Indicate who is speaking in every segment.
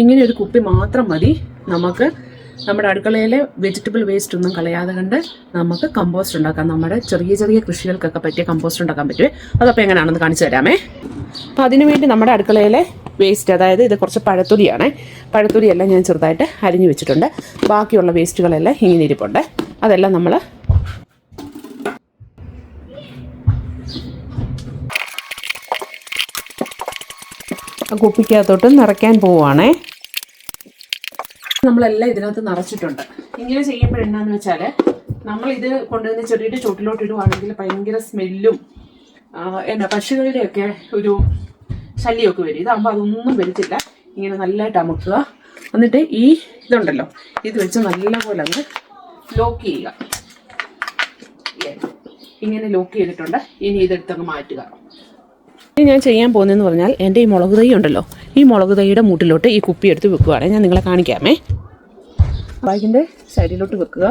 Speaker 1: ഇങ്ങനെ ഒരു കുപ്പി മാത്രം മതി. നമുക്ക് നമ്മുടെ അടുക്കളയിലെ വെജിറ്റബിൾ വേസ്റ്റ് ഒന്നും കളയാതെ കണ്ട് നമുക്ക് കമ്പോസ്റ്റ് ഉണ്ടാക്കാം. നമ്മുടെ ചെറിയ ചെറിയ കൃഷികൾക്കൊക്കെ പറ്റിയ കമ്പോസ്റ്റ് ഉണ്ടാക്കാൻ പറ്റുമേ അതപ്പോൾ എങ്ങനെയാണെന്ന് കാണിച്ചു തരാമേ. അപ്പോൾ അതിനുവേണ്ടി നമ്മുടെ അടുക്കളയിലെ വേസ്റ്റ് അതായത് ഇത് കുറച്ച് പഴത്തൊലിയാണേ പഴത്തൊലിയെല്ലാം ഞാൻ ചെറുതായിട്ട് അരിഞ്ഞു വെച്ചിട്ടുണ്ട്. ബാക്കിയുള്ള വേസ്റ്റുകളെല്ലാം ഇങ്ങനെ ഇരിപ്പുണ്ട്. അതെല്ലാം നമ്മൾ കുപ്പിക്കകത്തോട്ട് നിറയ്ക്കാൻ പോവുകയാണേ നമ്മളെല്ലാം ഇതിനകത്ത് നിറച്ചിട്ടുണ്ട്. ഇങ്ങനെ ചെയ്യുമ്പോഴെന്നാന്ന് വെച്ചാൽ നമ്മൾ ഇത് കൊണ്ടുവന്ന് ചെറിയൊരു ചുട്ടിലോട്ട് ഇടുവാണെങ്കിൽ ഭയങ്കര സ്മെല്ലും എന്താ പക്ഷികളുടെയൊക്കെ ഒരു ശല്യമൊക്കെ വരും. ഇതാകുമ്പോൾ അതൊന്നും വരത്തില്ല. ഇങ്ങനെ നല്ലതായിട്ട് അമുക്കുക. എന്നിട്ട് ഈ ഇതുണ്ടല്ലോ ഇത് വെച്ച് നല്ലപോലെ അങ്ങ് ലോക്ക് ചെയ്യുക. ഇങ്ങനെ ലോക്ക് ചെയ്തിട്ടുണ്ട്. ഇനി ഇതെടുത്തങ്ങ് മാറ്റുക. ഇനി ഞാൻ ചെയ്യാൻ പോകുന്നതെന്ന് പറഞ്ഞാൽ എന്റെ ഈ മുളക് തൈ ഉണ്ടല്ലോ ഈ മുളക് തൈയുടെ മൂട്ടിലോട്ട് ഈ കുപ്പി എടുത്ത് വെക്കുകയാണ് ഞാൻ നിങ്ങളെ കാണിക്കാമേ. ബാഗിന്റെ സൈഡിലോട്ട് വെക്കുക.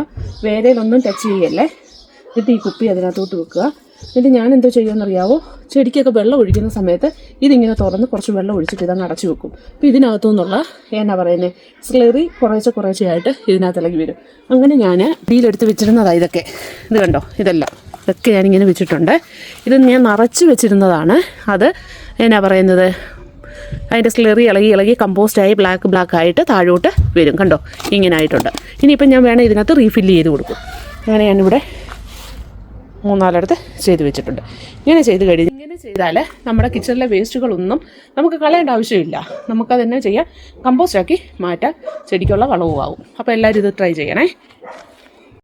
Speaker 1: വേരയിലൊന്നും ടച്ച് ചെയ്യല്ലേ? എന്നിട്ട് ഈ കുപ്പി അതിനകത്തോട്ട് വെക്കുക. എന്നിട്ട് ഞാൻ എന്തോ ചെയ്യുമെന്നറിയാവോ? ചെടിക്കൊക്കെ വെള്ളം ഒഴിക്കുന്ന സമയത്ത് ഇതിങ്ങനെ തുറന്ന് കുറച്ച് വെള്ളം ഒഴിച്ചിട്ട് ഇതങ്ങ് അടച്ചു വെക്കും. അപ്പോൾ ഇതിനകത്തു നിന്നുള്ള എന്നാ പറയുന്നത് സ്ലെറി കുറേശ്ശെ കുറേശ്ശെ ആയിട്ട് ഇതിനകത്ത് ഇളകി വരും. അങ്ങനെ ഞാൻ ഇതിലെടുത്ത് വെച്ചിരുന്നതാണ് ഇതൊക്കെ. ഇത് കണ്ടോ? ഇതെല്ലാം. ഇതൊക്കെ ഞാനിങ്ങനെ വെച്ചിട്ടുണ്ട്. ഇത് ഞാൻ നിറച്ച് വെച്ചിരുന്നതാണ്. അത് എന്നാ പറയുന്നത്? അതിന്റെ സ്ലെറി ഇളകി ഇളകി കമ്പോസ്റ്റായി ബ്ലാക്ക് ബ്ലാക്ക് ആയിട്ട് താഴോട്ട് വരും. കണ്ടോ? ഇങ്ങനെ ആയിട്ടുണ്ട്. ഇനിയിപ്പം ഞാൻ വേണേൽ ഇതിനകത്ത് റീഫില്ല് ചെയ്ത് കൊടുക്കും. അങ്ങനെ ഞാനിവിടെ മൂന്നാലിടത്ത് ചെയ്ത് വെച്ചിട്ടുണ്ട്. ഇങ്ങനെ ചെയ്ത് കഴിഞ്ഞ് ഇങ്ങനെ ചെയ്താൽ നമ്മുടെ കിച്ചണിലെ വേസ്റ്റുകളൊന്നും നമുക്ക് കളയേണ്ട ആവശ്യമില്ല. നമുക്കത് തന്നെ ചെയ്യാം. കമ്പോസ്റ്റാക്കി മാറ്റാൻ ചെടിക്കുള്ള വളവും ആവും അപ്പോൾ എല്ലാവരും ഇത് ട്രൈ ചെയ്യണേ.